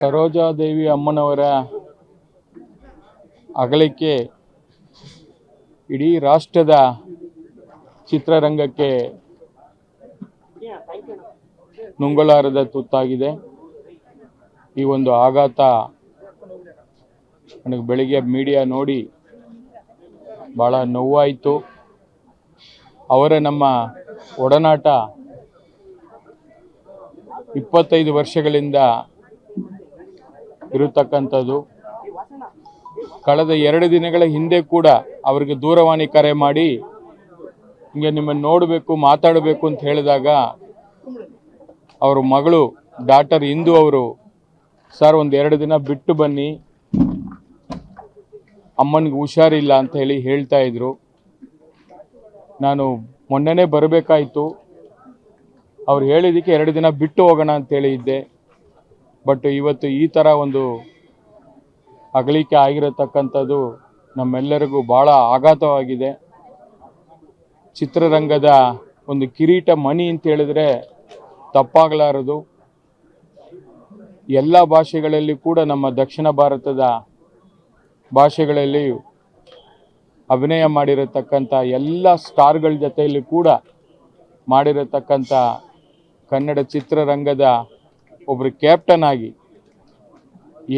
ಸರೋಜಾದೇವಿ ಅಮ್ಮನವರ ಅಗಲಿಕೆ ಇಡೀ ರಾಷ್ಟ್ರದ ಚಿತ್ರರಂಗಕ್ಕೆ ನುಂಗಲಾರದ ತುತ್ತಾಗಿದೆ. ಈ ಒಂದು ಆಘಾತ ನನಗೆ ಬೆಳಿಗ್ಗೆ ಮೀಡಿಯಾ ನೋಡಿ ಭಾಳ ನೋವಾಯಿತು. ಅವರ ನಮ್ಮ ಒಡನಾಟ ಇಪ್ಪತ್ತೈದು ವರ್ಷಗಳಿಂದ ಇರತಕ್ಕಂಥದ್ದು. ಕಳೆದ ಎರಡು ದಿನಗಳ ಹಿಂದೆ ಕೂಡ ಅವರಿಗೆ ದೂರವಾಣಿ ಕರೆ ಮಾಡಿ, ಹಿಂಗೆ ನಿಮ್ಮನ್ನು ನೋಡಬೇಕು, ಮಾತಾಡಬೇಕು ಅಂತ ಹೇಳಿದಾಗ ಅವರ ಮಗಳು, ಡಾಕ್ಟರ್ ಇಂದು ಅವರು, ಸರ್, ಒಂದು ಎರಡು ದಿನ ಬಿಟ್ಟು ಬನ್ನಿ. ಅಮ್ಮನಿಗೆ ಹುಷಾರಿಲ್ಲ ಅಂತ ಹೇಳಿ ಹೇಳ್ತಾ ಇದ್ರು. ನಾನು ಮೊನ್ನೆನೇ ಬರಬೇಕಾಯಿತು. ಅವ್ರು ಹೇಳಿದ್ದಕ್ಕೆ ಎರಡು ದಿನ ಬಿಟ್ಟು ಹೋಗೋಣ ಅಂತೇಳಿ ಇದ್ದೆ ಬಟ್ ಇವತ್ತು ಈ ಥರ ಒಂದು ಅಗಲಿಕೆ ಆಗಿರತಕ್ಕಂಥದ್ದು ನಮ್ಮೆಲ್ಲರಿಗೂ ಭಾಳ ಆಘಾತವಾಗಿದೆ. ಚಿತ್ರರಂಗದ ಒಂದು ಕಿರೀಟ ಮಣಿ ಅಂತ ಹೇಳಿದ್ರೆ ತಪ್ಪಾಗಲಾರದು. ಎಲ್ಲ ಭಾಷೆಗಳಲ್ಲಿ ಕೂಡ ನಮ್ಮ ದಕ್ಷಿಣ ಭಾರತದ ಭಾಷೆಗಳಲ್ಲಿ ಅಭಿನಯ ಮಾಡಿರತಕ್ಕಂಥ ಎಲ್ಲ ಸ್ಟಾರ್ಗಳ ಜೊತೆಯಲ್ಲಿ ಕೂಡ ಮಾಡಿರತಕ್ಕಂಥ ಕನ್ನಡ ಚಿತ್ರರಂಗದ ಒಬ್ಬರು ಕ್ಯಾಪ್ಟನ್ ಆಗಿ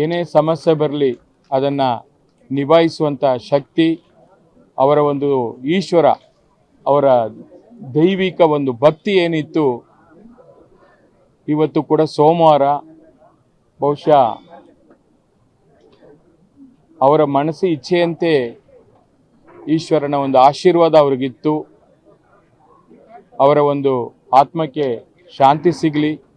ಏನೇ ಸಮಸ್ಯೆ ಬರಲಿ ಅದನ್ನು ನಿಭಾಯಿಸುವಂಥ ಶಕ್ತಿ, ಅವರ ಒಂದು ಈಶ್ವರ, ಅವರ ದೈವಿಕ ಒಂದು ಭಕ್ತಿ ಏನಿತ್ತು, ಇವತ್ತು ಕೂಡ ಸೋಮವಾರ ಬಹುಶಃ ಅವರ ಮನಸ್ಸು ಇಚ್ಛೆಯಂತೆ ಈಶ್ವರನ ಒಂದು ಆಶೀರ್ವಾದ ಅವ್ರಿಗಿತ್ತು. ಅವರ ಒಂದು ಆತ್ಮಕ್ಕೆ ಶಾಂತಿ ಸಿಗಲಿ.